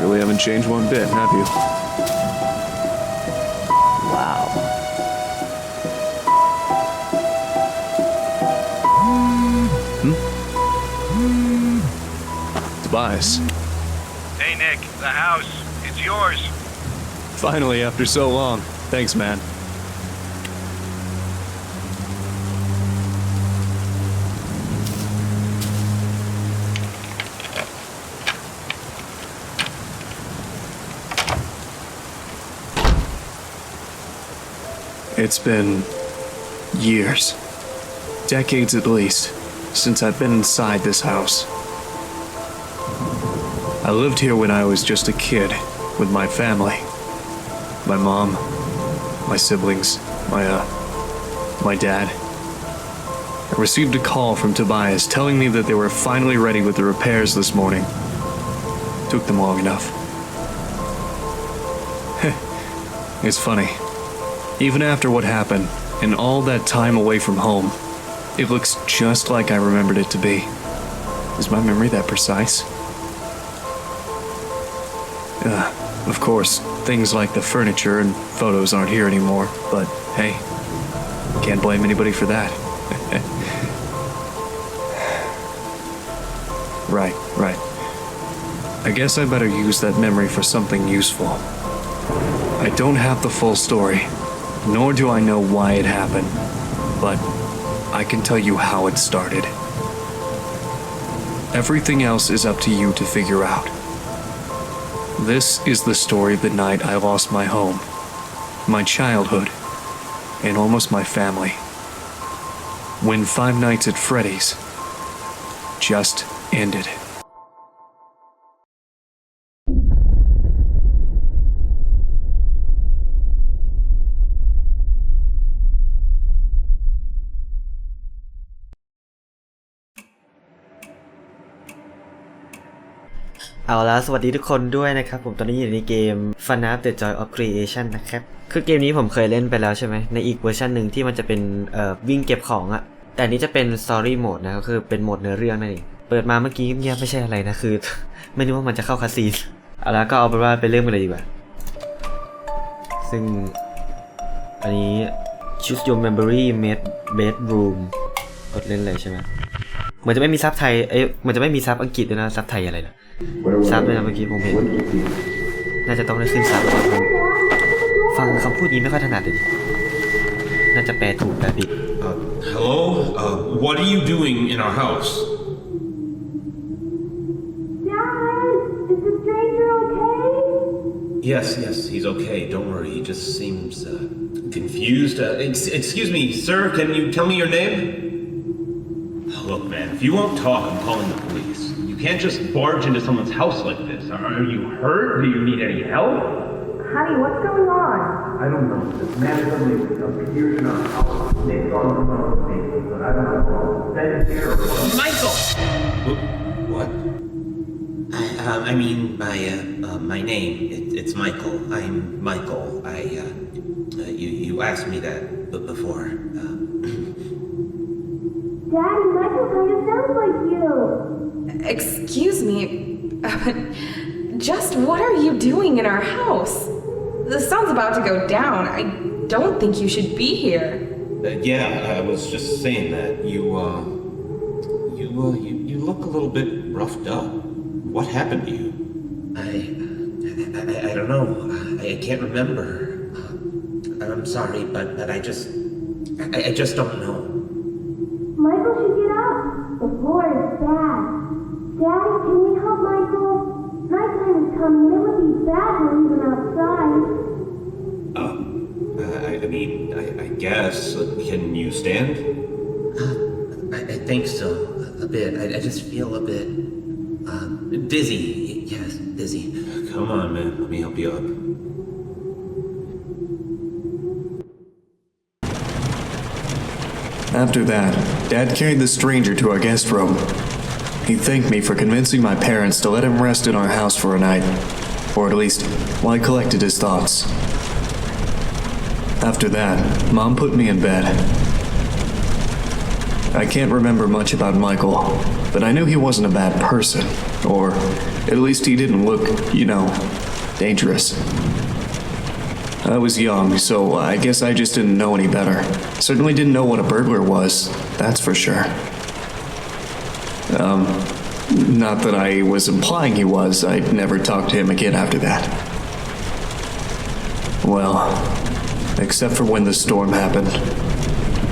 Really haven't changed one bit, have you? Wow. Hmm? Tobias. Hey, Nick, the house. It's yours. Finally, after so long. Thanks, man. It's been years, decades at least, since I've been inside this house. I lived here when I was just a kid with my family. My mom, my siblings, my uh my dad. I received a call from Tobias telling me that they were finally ready with the repairs this morning. Took them long enough. it's funny. Even after what happened and all that time away from home, it looks just like I remembered it to be. Is my memory that precise? Uh, of course, things like the furniture and photos aren't here anymore, but hey, can't blame anybody for that. right, right. I guess I better use that memory for something useful. I don't have the full story, nor do I know why it happened, but I can tell you how it started. Everything else is up to you to figure out. This is the story of the night I lost my home, my childhood, and almost my family. When Five Nights at Freddy's just ended. เอาละสวัสดีทุกคนด้วยนะครับ ผมตอนนี้อยู่ในเกม Fun Up the Joy of Creation นะครับ คือเกมนี้ผมเคยเล่นไปแล้วใช่ไหม ในอีกเวอร์ชันหนึ่งที่มันจะเป็นเอ่อวิ่งเก็บของอะแต่นี้จะเป็น Story Mode นะก็คือเป็นโหมดเนื้อเรื่องนั่นเองเปิดมาเมื่อกี้เงียบไม่ใช่อะไรนะคือ ไม่นึกว่ามันจะเข้าคาซีนเอาละก็เอาเป็นว่าไปเริ่มกันเลยดีกว่า ซึ่ง อันนี้ choose your memory made bedroom กดเล่นเลยใช่ไหมเหมือนจะไม่มีซับไทย เอ้ยเหมือนจะไม่มีซับอังกฤษด้วยนะ ซับไทยอะไรนะ ซับด้วยนะเมื่อกี้ผมเห็น น่าจะต้องได้ขึ้นซับแล้วผมฟังคำพูดนี้ไม่ค่อยถนัดเลยน่าจะแปลถูกแปลผิด Uh, hello? Uh, what are you doing in our house? Dad, is the stranger okay? Yes, yes, he's okay. Don't worry. He just seems uh, confused. Uh, ex- excuse me, sir. Can you tell me your name? Look, man. If you won't talk, I'm calling the police. You can't just barge into someone's house like this. Are are you hurt? Do you need any help? Honey, what's going on? I don't know. This man suddenly appears in our house. They've gone to know me, but I don't know. Then here. Michael. What? I, uh, I mean, my uh, uh, my name. It, it's Michael. I'm Michael. I uh, uh, you you asked me that b- before. Uh, Daddy, Michael kind of sounds like you. Excuse me, just what are you doing in our house? The sun's about to go down. I don't think you should be here. uh, yeah, I was just saying that you uh you uh you, you look a little bit roughed up. What happened to you? I I, I don't know. I, I can't remember. Uh, I'm sorry, but but I just I, I just don't know. Guess. Uh, Can you stand? I, I think so. A bit. I, I just feel a bit um, dizzy. Yes, dizzy. Come on, man. Let me help you up. After that, Dad carried the stranger to our guest room. He thanked me for convincing my parents to let him rest in our house for a night, or at least while I collected his thoughts. After that, Mom put me in bed. I can't remember much about Michael, but I knew he wasn't a bad person, or at least he didn't look, you know, dangerous. I was young, so I guess I just didn't know any better. Certainly didn't know what a burglar was, that's for sure. Um, not that I was implying he was, I'd never talked to him again after that. Well, except for when the storm happened.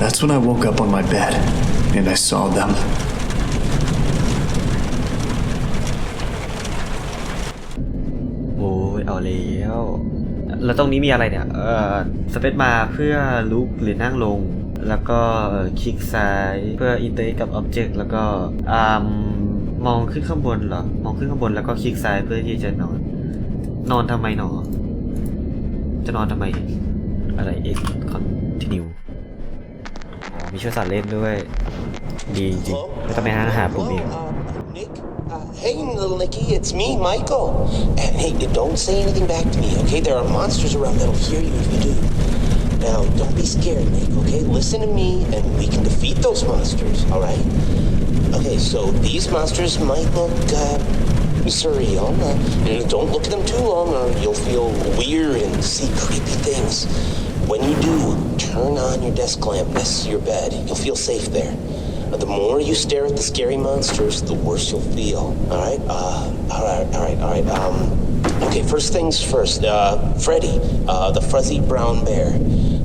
That's when I woke up on my bed and I saw them. โอ้ยเอาแล้วแล้วตรงนี้มีอะไรเนี่ย เอ่อสเปซมาเพื่อลุกหรือนั่งลง แล้วก็คลิกซ้ายเพื่ออินเตอร์กับอ็อบเจกต์แล้วก็อ่ามมองขึ้นข้างบนเหรอ มองขึ้นข้างบนแล้วก็คลิกซ้ายเพื่อที่จะนอน นอนทำไมหนอ จะนอนทำไม อะไร X continue อ๋อมีช่วยสัตว์เล่นด้วย ดีจริงๆไม่ต้องไปหาอาหารผมเอง Uh, Nick? Uh, hey, little Nicky, it's me, Michael. And hey, don't say anything back to me, okay? There are monsters around that'll hear you if you do. Now, don't be scared, Nick, okay? Listen to me, and we can defeat those monsters, alright? Okay, so these monsters might look, uh, surreal. Uh, and don't look at them too long, or you'll feel weird and see creepy things. When you do, turn on your desk lamp next to your bed. You'll feel safe there. The more you stare at the scary monsters, the worse you'll feel. All right. Uh, all right. All right. All right. Um. Okay. First things first. Uh, Freddy, uh, the fuzzy brown bear.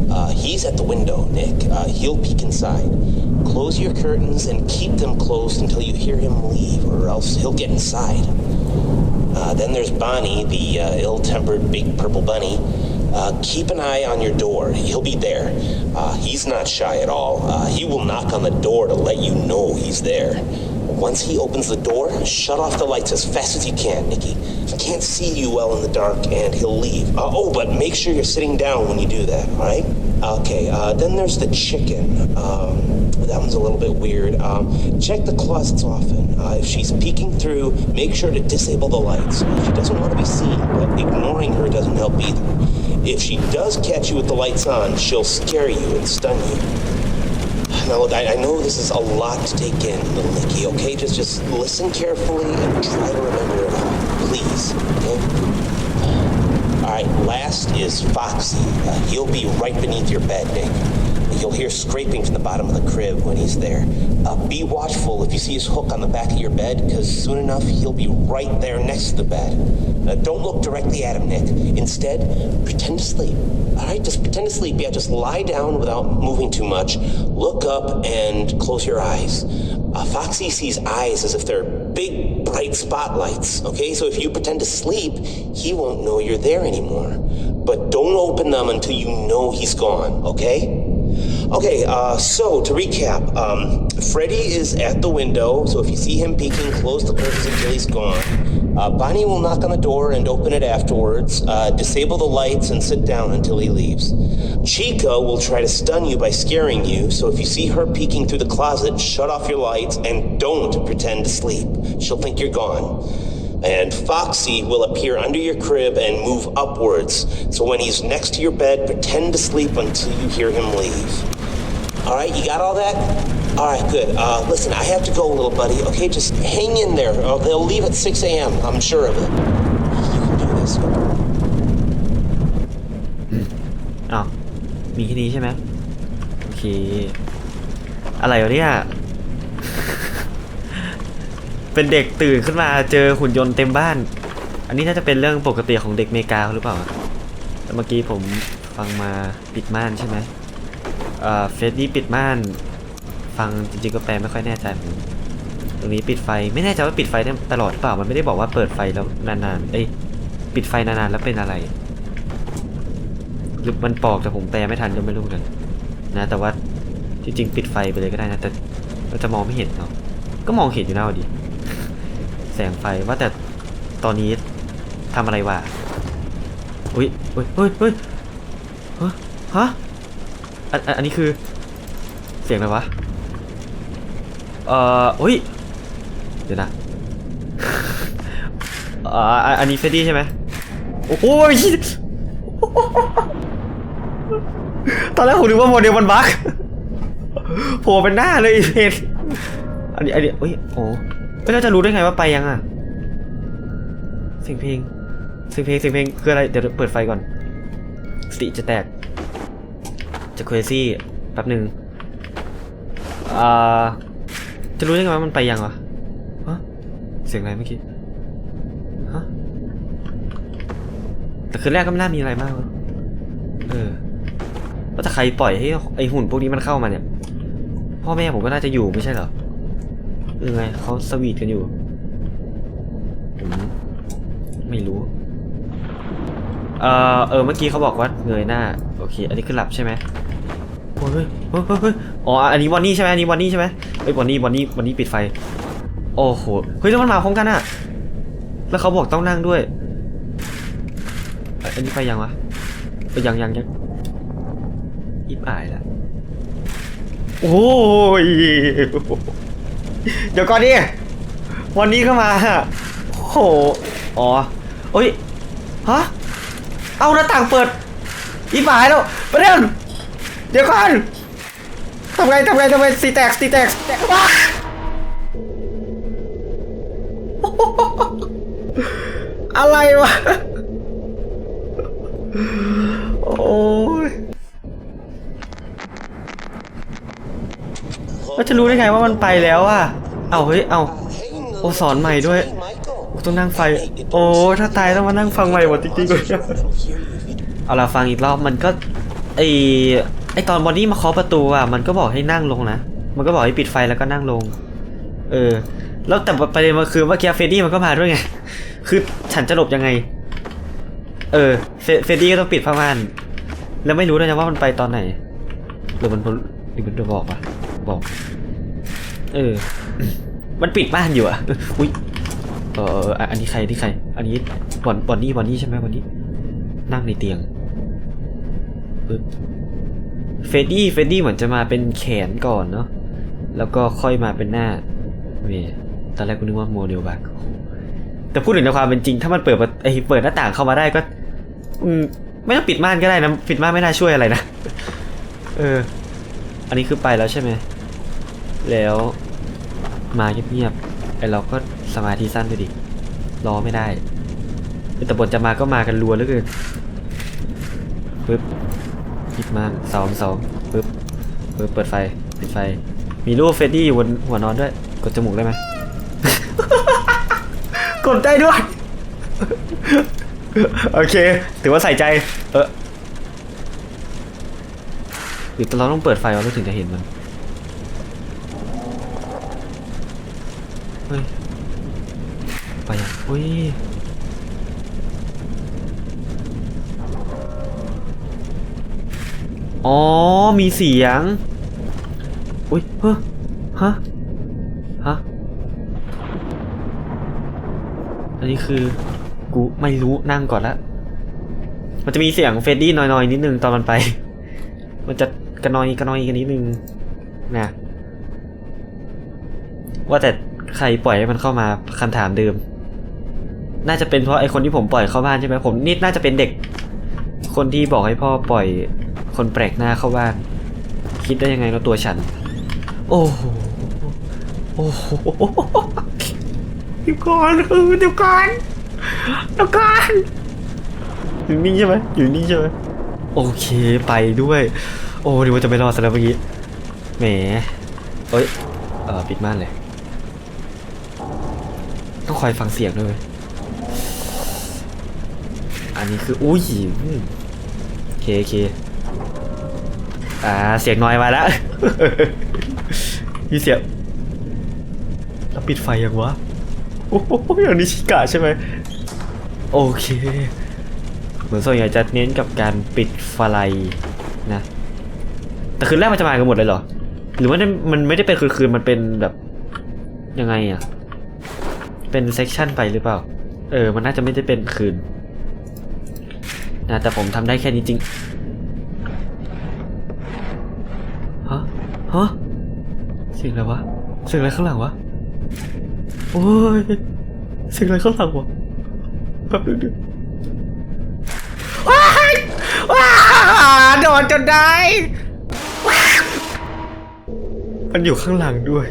Uh, he's at the window, Nick. Uh, he'll peek inside. Close your curtains and keep them closed until you hear him leave, or else he'll get inside. Uh, then there's Bonnie, the uh, ill-tempered big purple bunny. Uh, keep an eye on your door. He'll be there. Uh, he's not shy at all. Uh, he will knock on the door to let you know he's there. Once he opens the door, shut off the lights as fast as you can, Nikki. He can't see you well in the dark, and he'll leave. Uh, oh, but make sure you're sitting down when you do that, all right? Okay, uh, then there's the chicken. Um, that one's a little bit weird. Um, check the closets often. Uh, if she's peeking through, make sure to disable the lights. She doesn't want to be seen, but ignoring her doesn't help either. If she does catch you with the lights on, she'll scare you and stun you. Now, look, I, I know this is a lot to take in, little okay? Just, just listen carefully and try to remember it all. Please, okay? All right, last is Foxy. Uh, he'll be right beneath your bed, Nick. You'll hear scraping from the bottom of the crib when he's there. Uh, be watchful if you see his hook on the back of your bed, because soon enough he'll be right there next to the bed. Don't look directly at him, Nick. Instead, pretend to sleep. All right, just pretend to sleep. Yeah, just lie down without moving too much. Look up and close your eyes. Uh, Foxy sees eyes as if they're big, bright spotlights. Okay, so if you pretend to sleep, he won't know you're there anymore. But don't open them until you know he's gone. Okay? Okay, uh, so to recap, um, Freddy is at the window, so if you see him peeking, close the curtains until he's gone. Uh, Bonnie will knock on the door and open it afterwards. Uh, disable the lights and sit down until he leaves. Chica will try to stun you by scaring you, so if you see her peeking through the closet, shut off your lights and don't pretend to sleep. She'll think you're gone. And Foxy will appear under your crib and move upwards. So when he's next to your bed, pretend to sleep until you hear him leave. All right, you got all that? All right, good. Uh, listen, I have to go, little buddy. Okay, just hang in there. Uh, they'll leave at 6 a.m. I'm sure of it. You can do this. อ้าว มีแค่นี้ใช่ไหมโอเค อะไรวะเนี่ย เป็นเด็กตื่นขึ้นมาเจอหุ่นยนต์เต็มบ้าน อันนี้น่าจะเป็นเรื่องปกติของเด็กเมกาหรือเปล่าแต่เมื่อกี้ผมฟังมาปิดม่านใช่ไหม เฟสดี้ปิดม่าน ฟังจริงๆก็แปลไม่ค่อยแน่ใจเหมือนกันตรงนี้ปิดไฟไม่แน่ใจว่าปิดไฟได้ตลอดหรือเปล่ามันไม่ได้บอกว่าเปิดไฟแล้วนานๆเอ้ยปิดไฟนานๆแล้วเป็นอะไรหรือมันปอกแต่ผมแปลไม่ทันก็ไม่รู้กัน นะ แต่ว่าที่จริงปิดไฟไปเลยก็ได้นะแต่เราจะมองไม่เห็นเนาะก็มองเห็นอยู่นะเอดีแสงไฟว่าแต่ตอนนี้ทำอะไรวะอุ้ยอุ้ยอุ้ยอุ้ยฮะ อันอันอันนี้คือเสียงอะไรวะ เอ่ออุ้ย เดี๋ยวนะ อ่าอันอันนี้เฟรดดี้ใช่ไหมโอ้โหตอนแรกผมนึกว่าโมเดลมันบั๊กโผล่เป็นหน้าเลยเพนอันนี้อันนี้เอ้ยโอ้ไม่เราจะรู้ได้ไงว่าไปยังอะเสียงเพลงเสียงเพลงเสียงเพลงคืออะไร เดี๋ยวเปิดไฟก่อน สติจะแตก จะเครซี่แป๊บหนึ่งอ่าจะรู้ได้ไงว่ามันไปยังวะฮะเสียงอะไรเมื่อกี้ฮะแต่คืนแรกก็ไม่น่ามีอะไรมากเออว่าแต่ใครปล่อยให้ไอหุ่นพวกนี้มันเข้ามาเนี่ย พ่อแม่ผมก็น่าจะอยู่ไม่ใช่เหรอหรือไงเขาสวีทกันอยู่ ผมไม่รู้ เออเออเมื่อกี้เขาบอกว่าเงยหน้าโอเค อันนี้คือหลับใช่ไหมโอ้ยเฮ้ยเฮ้ยเฮ้ยเฮ้ยอ๋ออันนี้วันนี้ใช่ไหมอันนี้วันนี้ใช่ไหมเอ้ยวันนี้วันนี้วันนี้ปิดไฟ โอ้โหเฮ้ยแล้วมันมาพร้อมกันอะแล้วเขาบอกต้องนั่งด้วยเอ้ยอันนี้ไปยังวะไปยังยังยังยิบอายละโอ้ยเดี๋ยวก่อนดิวันนี้ก็มาโอ้โหอ๋อเอ้ยฮะ เอาหน้าต่างเปิด อีฝายแล้วประเด็นเดี๋ยวก่อนทำไงทำไงทำไงสีแตกสีแตกแตกว้าอะไรวะ โอ้ยแล้วจะรู้ได้ไงว่ามันไปแล้วอะ เอาเฮ้ย เอาโอสอนใหม่ด้วย ต้องนั่งไฟ โอ้ถ้าตายต้องมานั่งฟังใหม่หมดจริงๆเลยเอาละฟังอีกรอบมันก็ไอไอตอนบอนนี่มาเคาะประตูอะมันก็บอกให้นั่งลงนะมันก็บอกให้ปิดไฟแล้วก็นั่งลง เออ แล้วแต่ประเด็นมันคือเมื่อกี้เฟดดี้มันก็มาด้วยไงคือฉันจะหลบยังไง เออเฟเฟดดี้ก็ต้องปิดผ้าม่านแล้วไม่รู้ด้วยนะว่ามันไปตอนไหนหรือมันหรือมันจะบอกวะบอก เออ มันปิดบ้านอยู่อะอุ้ย เออเอออันนี้ใครอันนี่ใคร อันนี้บอนบอนนี่บอนนี่ใช่ไหมบอนนี่นั่งในเตียงปึ๊บเฟดดี้เฟดดี้เหมือนจะมาเป็นแขนก่อนเนาะแล้วก็ค่อยมาเป็นหน้าเวยตอนแรกกูนึกว่าโมเดลบักแต่พูดถึงในความเป็นจริง ถ้ามันเปิดไอเปิดหน้าต่างเข้ามาได้ก็อไม่ต้องปิดม่านก็ได้นะปิดม่านไม่น่าช่วยอะไรนะเออ อันนี้คือไปแล้วใช่ไหมแล้วมาเงียบๆ ไอเราก็สมาธิสั้นไปดิ รอไม่ได้ แต่บทจะมาก็มากันรัวเหลือเกินปึ๊บหยิบมาสองสองปึ๊บปึ๊บ เปิดไฟ ปิดไฟ มีรูปเฟดดี้อยู่บนหัวนอนด้วย กดจมูกได้ไหม กดได้ด้วย โอเค ถือว่าใส่ใจ เออหรือเราต้องเปิดไฟเราถึงจะเห็นมัน เฮ้ย ไป อะเฮ้ยอ๋อ มีเสียง อุ้ยเฮ้อฮะ ฮะ อันนี้คือ กูไม่รู้นั่งก่อนละ มันจะมีเสียงเฟรดดี้น้อยๆ นิดนึงตอนมันไป มันจะกระนอยกระนอยกันนิดนึงนะว่าแต่ใครปล่อยให้มันเข้ามาคำถามเดิม น่าจะเป็นเพราะไอคนที่ผมปล่อยเข้าบ้านใช่ไหมผมนี่น่าจะเป็นเด็ก คนที่บอกให้พ่อปล่อยคนแปลกหน้าเข้าบ้าน คิดได้ยังไงแล้วตัวฉัน โอ้โหโอ้โหเดี๋ยวก่อนเออเดี๋ยวก่อนเดี๋ยวก่อนอยู่นี่ใช่ไหมอยู่นี่ใช่ไหมโอเคไปด้วย โอ้ดีว่าจะไม่รอดซะแล้วเมื่อกี้แหมเอ้ยเออปิดม่านเลย ต้องคอยฟังเสียงด้วย อันนี้คืออุ้ยโอเคโอเคอ่าเสียงน้อยมาแล้วมีเสียงแล้วปิดไฟยังวะโอ้โหอย่างนี้ชิกะใช่ไหมโอเค เหมือนส่วนใหญ่จะเน้นกับการปิดไฟนะแต่คืนแรกมันจะมากันหมดเลยเหรอ หรือว่ามันไม่ได้เป็นคืนๆมันเป็นแบบยังไงอะเป็นเซกชันไปหรือเปล่า เออ มันน่าจะไม่ได้เป็นคืน นะแต่ผมทำได้แค่นี้จริงฮะฮะเสียงอะไรวะเสียงอะไรข้างหลังวะโอ้ยเสียงอะไรข้างหลังวะแป๊บนึงดิว้ายว้าโดนจนได้มันอยู่ข้างหลังด้วย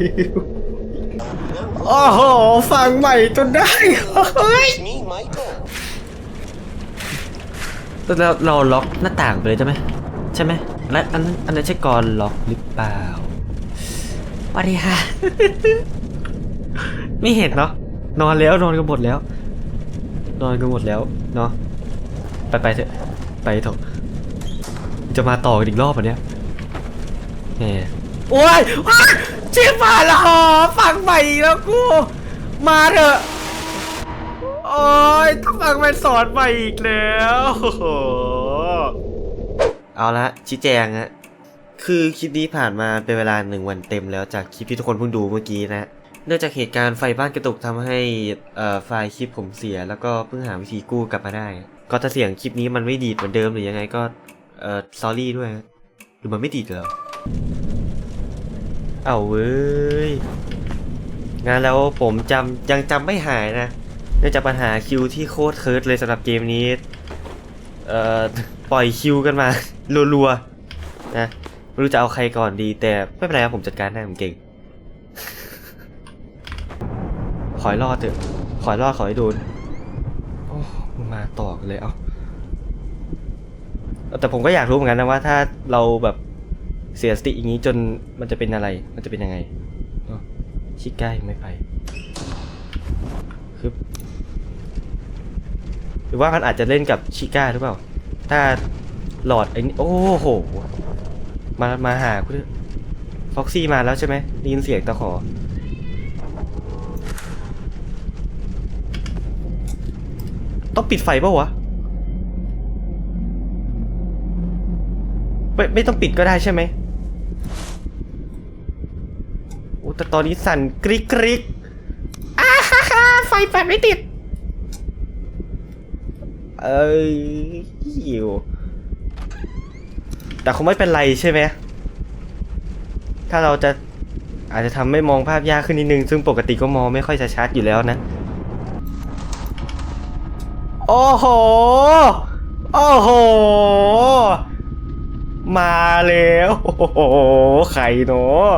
โอ้โห ฟังใหม่จนได้ เฮ้ย แล้วเราล็อกหน้าต่างไปเลยใช่ไหมใช่ไหมและอันนั้นอันนั้นใช่กรล็อกหรือเปล่าสวัสดีค่ะ ไม่เห็นเนาะนอนแล้วนอนกันหมดแล้ว นอนกันหมดแล้วเนาะไปไปเถอะไปเถอะจะมาต่อกันอีกรอบอะเนี้ยแหมโอ้ยว้ายชิบหายแล้วฟังใหม่แล้วกู มาเถอะ โอ้ยต้องฟังมันสอนใหม่อีกแล้วโอ้โหเอาละชี้แจงฮะคือคลิปนี้ผ่านมาเป็นเวลาหนึ่งวันเต็มแล้วจากคลิปที่ทุกคนเพิ่งดูเมื่อกี้นะ เนื่องจากเหตุการณ์ไฟบ้านกระตุกทำให้ไฟล์คลิปผมเสีย แล้วก็เพิ่งหาวิธีกู้กลับมาได้ ก็ถ้าเสียงคลิปนี้มันไม่ดีดเหมือนเดิมหรือยังไงก็เอ่อ sorry ด้วยหรือมันไม่ดีดเหรอเอาเว้ยงานแล้วผมจำยังจำไม่หายนะ เนื่องจากปัญหาคิวที่โคตรเคิร์ดเลยสำหรับเกมนี้ เอ่อ ปล่อยคิวกันมารัวๆนะไม่รู้จะเอาใครก่อนดีแต่ไม่เป็นไรครับผมจัดการได้ผมเก่ง ขอให้รอดเถอะ ขอให้รอดขอให้โดนโอ้มาต่อกันเลยเอาแต่ผมก็อยากรู้เหมือนกันนะว่าถ้าเราแบบเสียสติอย่างนี้จนมันจะเป็นอะไร มันจะเป็นยังไงชิก้ายังไม่ไป คือ หรือว่ามันอาจจะเล่นกับชิก้าหรือเปล่า ถ้าหลอดไอ้นี่โอ้โห มามาหาคุณฟ็อกซี่มาแล้วใช่ไหมได้ยินเสียงตะขอ ต้องปิดไฟเปล่าวะ ไม่ไม่ต้องปิดก็ได้ใช่ไหมโอ้แต่ตอนนี้สั่นกริกกริกอ้าฮ่าฮ่าไฟแปดไม่ติด เอ้ยหิวแต่คงไม่เป็นไรใช่ไหมถ้าเราจะอาจจะทำให้มองภาพยากขึ้นนิดนึง ซึ่งปกติก็มองไม่ค่อยจะชัดอยู่แล้วนะ โอ้โห โอ้โห มาแล้วโอ้โหใครเนาะ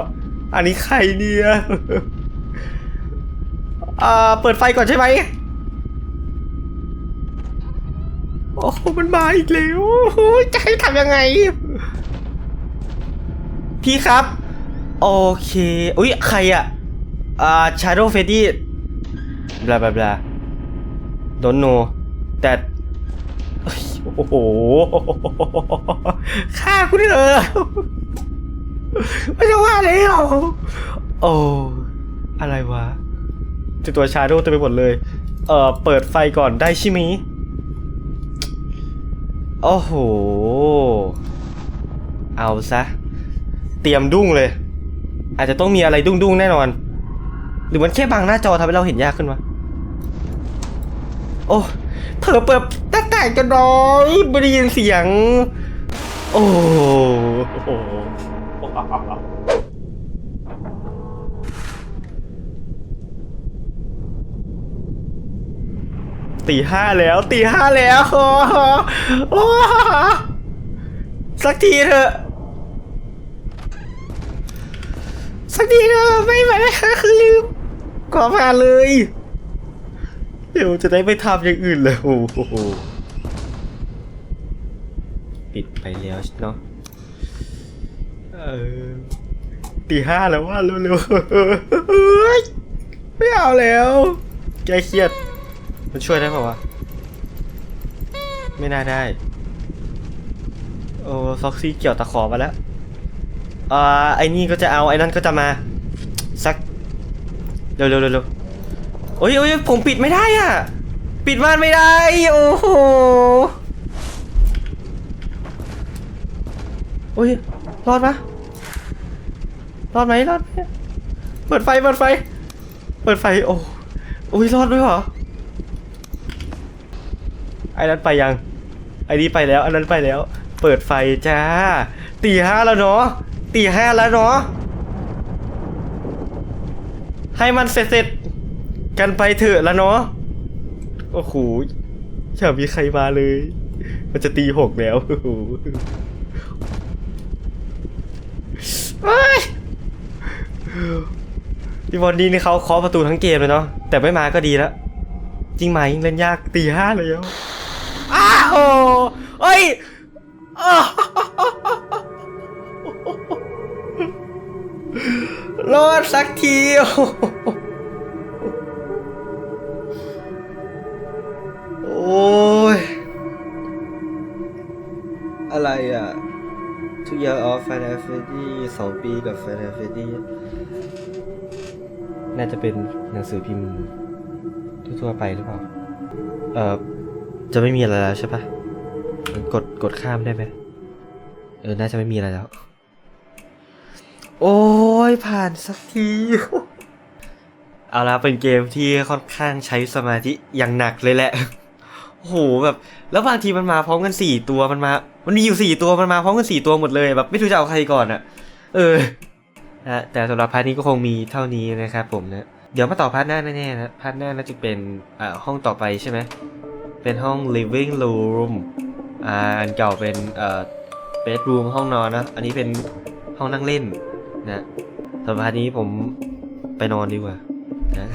อันนี้ใครเนี่ยอ่าเปิดไฟก่อนใช่ไหม โอ้มันมาอีกแล้วโอ้ยจะให้ทำยังไง พี่ครับ โอเค อุ้ยใครอะอ่า Shadow Freddy บลาบลาบลา don't know แต่โอ้โหฆ่ากูได้เลยไม่จะว่าแล้วโอ้อะไรวะจะตัว Shadow เต็มไปหมดเลย เอ่อ เปิดไฟก่อนได้ใช่ไหม โอ้โห เอาซะ เตรียมดุ้งเลย อาจจะต้องมีอะไรดุ้งๆแน่นอน หรือมันแค่บางหน้าจอทำให้เราเห็นยากขึ้นวะ โอ้เผลอเปิดหน้าต่างกันน้อยไม่ได้ยินเสียง โอ้โห ตีห้าแล้ว ตีห้าแล้วโอ้สักทีเถอะ สักทีเถอะไม่ไหวแล้วคือลืมขอผ่านเลย เดี๋ยวจะได้ไปทำอย่างอื่นเลยโอ้โหปิดไปแล้วเนาะตีห้าแล้วว่าเร็วๆเฮ้ยไม่เอาแล้วแกเครียด มันช่วยได้ป่าวะ ไม่น่าได้ โอ้ฟ็อกซี่เกี่ยวตะขอมาแล้วอ่าไอ้นี่ก็จะเอาไอ้นั่นก็จะมา สักเร็วเร็วเร็วเร็วโอ้ยโอ้ยผมปิดไม่ได้อะ ปิดม่านไม่ได้ โอ้โหโอ้ยรอดปะรอดไหมรอดไหมเปิดไฟเปิดไฟ เปิดไฟ โอ้โอ้ยรอดด้วยเหรอ ไอ้นั้นไปยังไอ้นี่ไปแล้วอันนั้นไปแล้ว เปิดไฟจ้าตีห้าแล้วเนาะตีห้าแล้วเนาะให้มันเสร็จๆกันไปเถอะแล้วเนาะโอ้โหอย่ามีใครมาเลย มันจะตีหกแล้วพี่บอลดีนี่เขาเคาะประตูทั้งเกมเลยเนาะแต่ไม่มาก็ดีแล้วจริงไหมเล่นยากตีห้าเลยแล้ วอ้เอ้ยรอดสักทีโอ้โหโอ้ย อะไรอะ Two year of Final Fantasy สองปีกับ Final Fantasy น่าจะเป็นหนังสือพิมพ์ทั่วๆไปหรือเปล่า เอ่อ จะไม่มีอะไรแล้วใช่ปะกดกดข้ามได้ไหมเออ น่าจะไม่มีอะไรแล้ว โอ้ยผ่านสักที เอาละเป็นเกมที่ค่อนข้างใช้สมาธิอย่างหนักเลยแหละโอ้โหแบบ แล้วบางทีมันมาพร้อมกันสี่ตัวมันมา มันมีอยู่สี่ตัวมันมาพร้อมกันสี่ตัวหมดเลยแบบ ไม่รู้จะเอาใครก่อนอะ่ะ เออนะแต่สำหรับพาร์ทนี้ก็คงมีเท่านี้นะครับผมนะ เดี๋ยวมาต่อพาร์ทหน้าแน่ๆนะพาร์ทหน้าน่าจะเป็นอ่าห้องต่อไปใช่ไหม เป็นห้อง living room อ่าอันเก่าเป็นเอ่อ bedroom ห้องนอนนะ อันนี้เป็นห้องนั่งเล่นนะสำหรับพาห์นี้ผมไปนอนดีกว่านะ